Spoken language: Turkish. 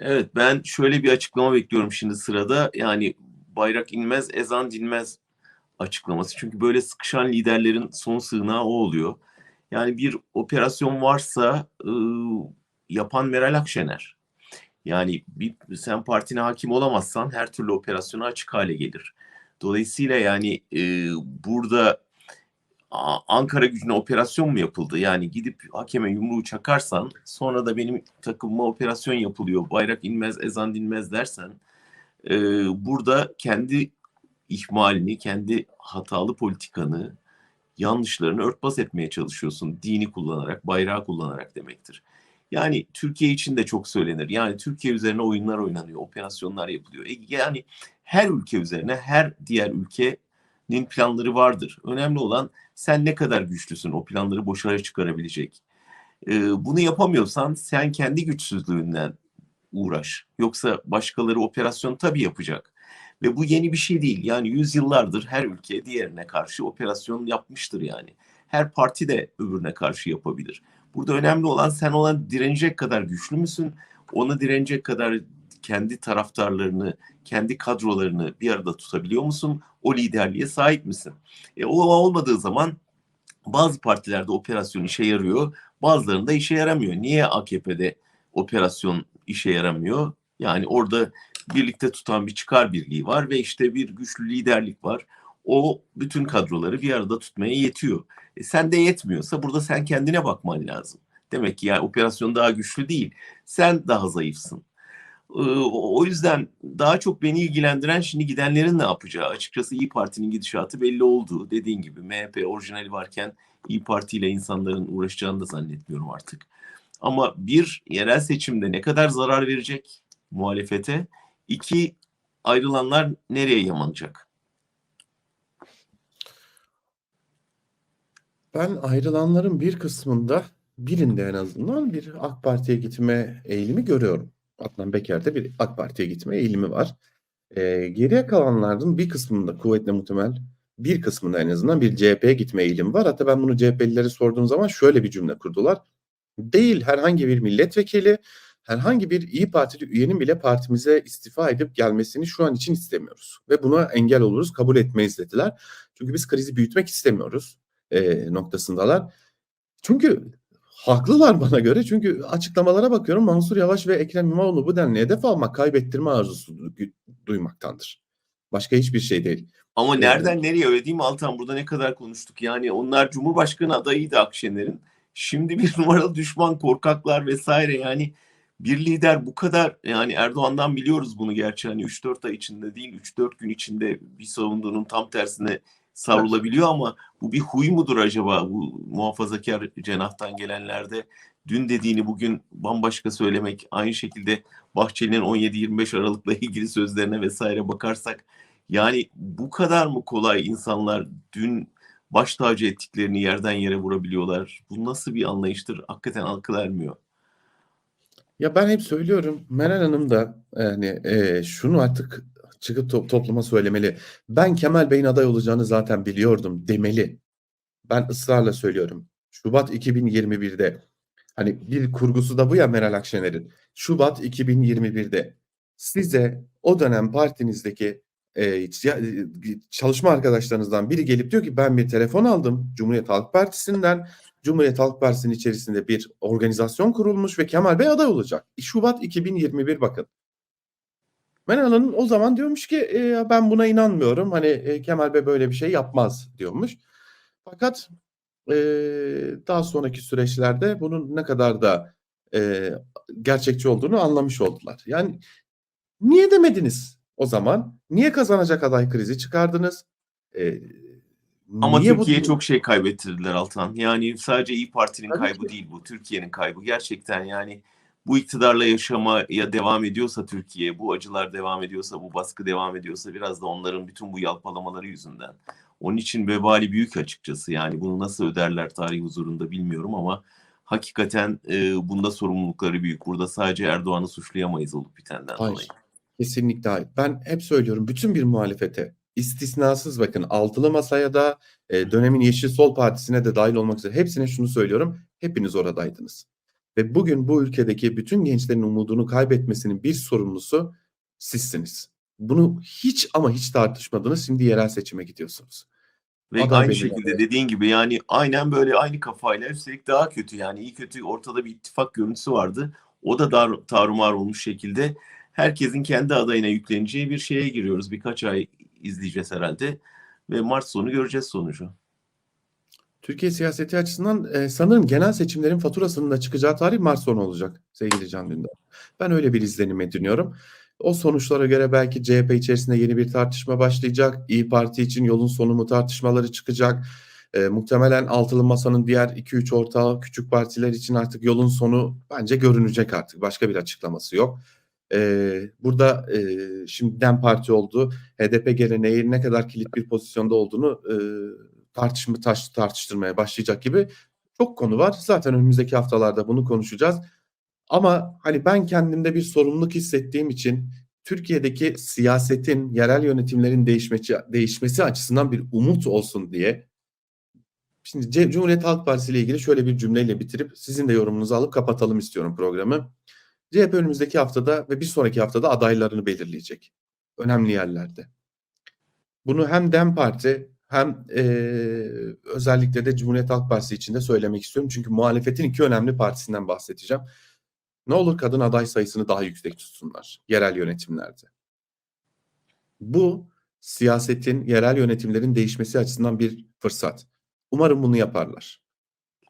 Evet ben şöyle bir açıklama bekliyorum şimdi sırada. Yani bayrak inmez, ezan dinmez açıklaması. Çünkü böyle sıkışan liderlerin son sığınağı o oluyor. Yani bir operasyon varsa ıı, yapan Meral Akşener. Yani bir, sen partine hakim olamazsan her türlü operasyona açık hale gelir. Dolayısıyla yani e, burada Ankara gücüne operasyon mu yapıldı? Yani gidip hakeme yumruğu çakarsan sonra da benim takımıma operasyon yapılıyor. Bayrak inmez, ezan dinmez dersen e, burada kendi ihmalini, kendi hatalı politikanı, yanlışlarını örtbas etmeye çalışıyorsun. Dini kullanarak, bayrağı kullanarak demektir. Yani Türkiye için de çok söylenir. Yani Türkiye üzerine oyunlar oynanıyor, operasyonlar yapılıyor. E, yani her ülke üzerine, her diğer ülkenin planları vardır. Önemli olan sen ne kadar güçlüsün o planları boşa çıkarabilecek. E, bunu yapamıyorsan sen kendi güçsüzlüğünden uğraş. Yoksa başkaları operasyon tabii yapacak. Ve bu yeni bir şey değil. Yani yüzyıllardır her ülke diğerine karşı operasyon yapmıştır yani. Her parti de öbürüne karşı yapabilir. Burada önemli olan sen olan direnecek kadar güçlü müsün? Ona direnecek kadar kendi taraftarlarını, kendi kadrolarını bir arada tutabiliyor musun? O liderliğe sahip misin? E, o olmadığı zaman bazı partilerde operasyon işe yarıyor, bazılarında işe yaramıyor. Niye AKP'de operasyon işe yaramıyor? Yani orada birlikte tutan bir çıkar birliği var ve işte bir güçlü liderlik var. O bütün kadroları bir arada tutmaya yetiyor. E sen de yetmiyorsa burada sen kendine bakman lazım. Demek ki yani operasyon daha güçlü değil. Sen daha zayıfsın. Ee, O yüzden daha çok beni ilgilendiren şimdi gidenlerin ne yapacağı. Açıkçası İyi Parti'nin gidişatı belli oldu. Dediğin gibi MHP orijinali varken İyi Parti ile insanların uğraşacağını da zannetmiyorum artık. Ama bir yerel seçimde ne kadar zarar verecek muhalefete? İki ayrılanlar nereye yamanacak? Ben ayrılanların bir kısmında birinde en azından bir AK Parti'ye gitme eğilimi görüyorum. Adnan Beker'de bir AK Parti'ye gitme eğilimi var. Ee, geriye kalanların bir kısmında kuvvetle muhtemel bir kısmında en azından bir CHP'ye gitme eğilimi var. Hatta ben bunu CHP'lilere sorduğum zaman şöyle bir cümle kurdular. Değil herhangi bir milletvekili, herhangi bir İyi Partili üyenin bile partimize istifa edip gelmesini şu an için istemiyoruz. Ve buna engel oluruz, kabul etmeyiz dediler. Çünkü biz krizi büyütmek istemiyoruz e, noktasındalar. Çünkü haklılar bana göre. Çünkü açıklamalara bakıyorum Mansur Yavaş ve Ekrem İmamoğlu bu denli hedef almak kaybettirme arzusu du- duymaktandır. Başka hiçbir şey değil. Ama Evet. nereden nereye öyle değil mi Altan? Burada ne kadar konuştuk. Yani onlar Cumhurbaşkanı adayıydı Akşener'in. Şimdi bir numaralı düşman, korkaklar vesaire. Yani bir lider bu kadar yani Erdoğan'dan biliyoruz bunu gerçi hani 3-4 ay içinde değil 3-4 gün içinde bir savunduğunun tam tersine savrulabiliyor ama bu bir huy mudur acaba bu muhafazakar cenahtan gelenlerde dün dediğini bugün bambaşka söylemek aynı şekilde Bahçeli'nin 17-25 Aralık'la ilgili sözlerine vesaire bakarsak yani bu kadar mı kolay insanlar dün baş tacı ettiklerini yerden yere vurabiliyorlar? Bu nasıl bir anlayıştır? Hakikaten akıl ermiyor. Ya ben hep söylüyorum Meral Hanım da yani e, şunu artık çıkıp to- topluma söylemeli. Ben Kemal Bey'in aday olacağını zaten biliyordum demeli. Ben ısrarla söylüyorum. Şubat 2021'de hani bir kurgusu da bu ya Meral Akşener'in. Şubat 2021'de size o dönem partinizdeki e, ya- çalışma arkadaşlarınızdan biri gelip diyor ki ben bir telefon aldım Cumhuriyet Halk Partisi'nden. Cumhuriyet Halk Partisi'nin içerisinde bir organizasyon kurulmuş ve Kemal Bey aday olacak. Şubat 2021 bakın. Meral Hanım o zaman diyormuş ki e, ben buna inanmıyorum. Hani e, Kemal Bey böyle bir şey yapmaz diyormuş. Fakat e, daha sonraki süreçlerde bunun ne kadar da e, gerçekçi olduğunu anlamış oldular. Yani niye demediniz o zaman? Niye kazanacak aday krizi çıkardınız? E, Ama niye bu- Türkiye'ye çok şey kaybettirdiler Altan. Yani sadece İyi Parti'nin kaybı ki. değil bu. Türkiye'nin kaybı. Gerçekten yani bu iktidarla yaşamaya devam ediyorsa Türkiye, bu acılar devam ediyorsa, bu baskı devam ediyorsa biraz da onların bütün bu yalpalamaları yüzünden. Onun için vebali büyük açıkçası. Yani bunu nasıl öderler tarih huzurunda bilmiyorum ama hakikaten e, bunda sorumlulukları büyük. Burada sadece Erdoğan'ı suçlayamayız olup bitenden Hayır. dolayı. Kesinlikle hayır. Ben hep söylüyorum bütün bir muhalefete istisnasız bakın altılı masaya da e, dönemin Yeşil Sol Partisi'ne de dahil olmak üzere hepsine şunu söylüyorum. Hepiniz oradaydınız. Ve bugün bu ülkedeki bütün gençlerin umudunu kaybetmesinin bir sorumlusu sizsiniz. Bunu hiç ama hiç tartışmadınız. Şimdi yerel seçime gidiyorsunuz. Ve Aday aynı şekilde dediğin gibi yani aynen böyle aynı kafayla üstelik daha kötü yani iyi kötü ortada bir ittifak görüntüsü vardı. O da dar, tarumar olmuş şekilde herkesin kendi adayına yükleneceği bir şeye giriyoruz. Birkaç ay izleyeceğiz herhalde ve Mart sonu göreceğiz sonucu. Türkiye siyaseti açısından e, sanırım genel seçimlerin faturasının da çıkacağı tarih Mart sonu olacak sevgili Can Dündar. Ben öyle bir izlenim ediniyorum. O sonuçlara göre belki CHP içerisinde yeni bir tartışma başlayacak. İyi Parti için yolun sonu mu tartışmaları çıkacak. E, muhtemelen altılı masanın diğer 2-3 ortağı küçük partiler için artık yolun sonu bence görünecek artık. Başka bir açıklaması yok. E, burada e, şimdi DEM Parti oldu. HDP geleneği ne kadar kilit bir pozisyonda olduğunu e, tartışma taş, tartıştırmaya başlayacak gibi çok konu var. Zaten önümüzdeki haftalarda bunu konuşacağız. Ama hani ben kendimde bir sorumluluk hissettiğim için Türkiye'deki siyasetin, yerel yönetimlerin değişmesi, değişmesi açısından bir umut olsun diye Şimdi Cumhuriyet Halk Partisi ile ilgili şöyle bir cümleyle bitirip sizin de yorumunuzu alıp kapatalım istiyorum programı. CHP önümüzdeki haftada ve bir sonraki haftada adaylarını belirleyecek. Önemli yerlerde. Bunu hem DEM Parti hem eee, özellikle de Cumhuriyet Halk Partisi için de söylemek istiyorum. Çünkü muhalefetin iki önemli partisinden bahsedeceğim. Ne olur kadın aday sayısını daha yüksek tutsunlar yerel yönetimlerde. Bu siyasetin, yerel yönetimlerin değişmesi açısından bir fırsat. Umarım bunu yaparlar.